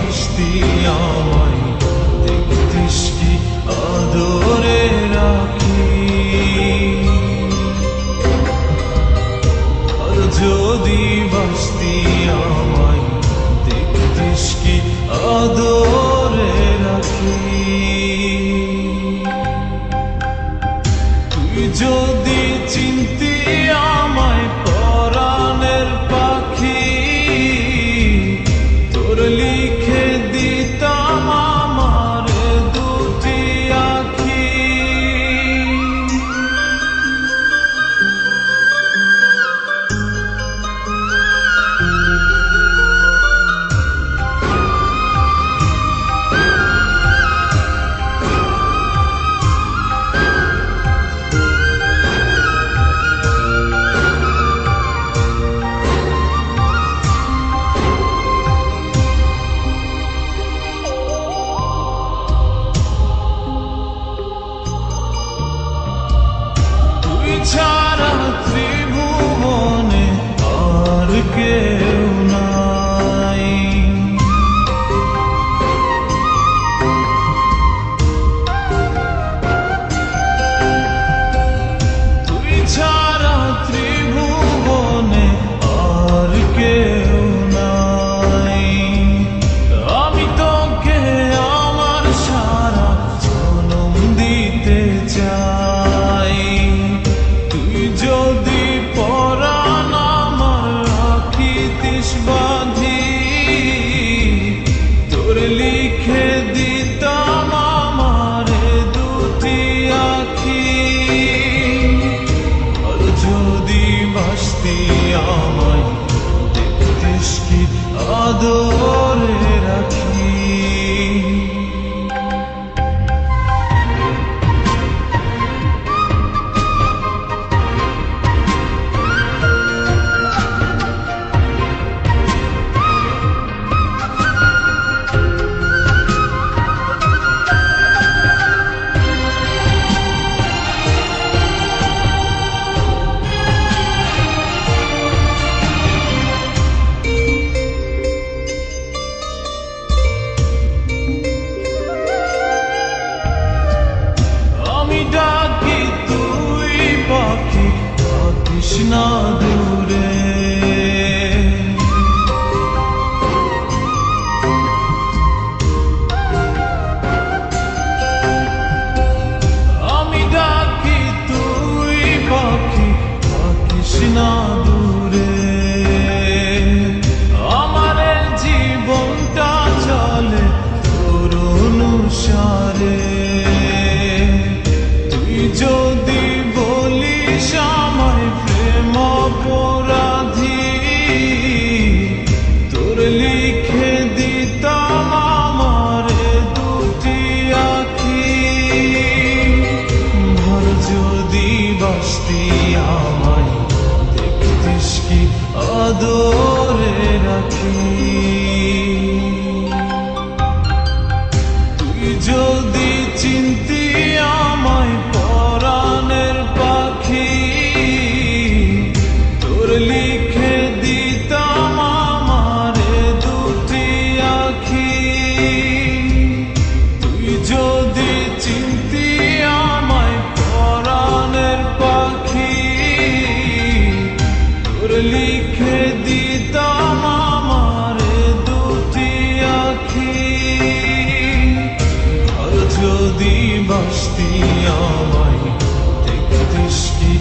আসতি আমায় দেখতিস কি আদরে রাখি? আর যদি বাসতি আমায় দেখতিস কি আদরে adore. Krishna Take this key.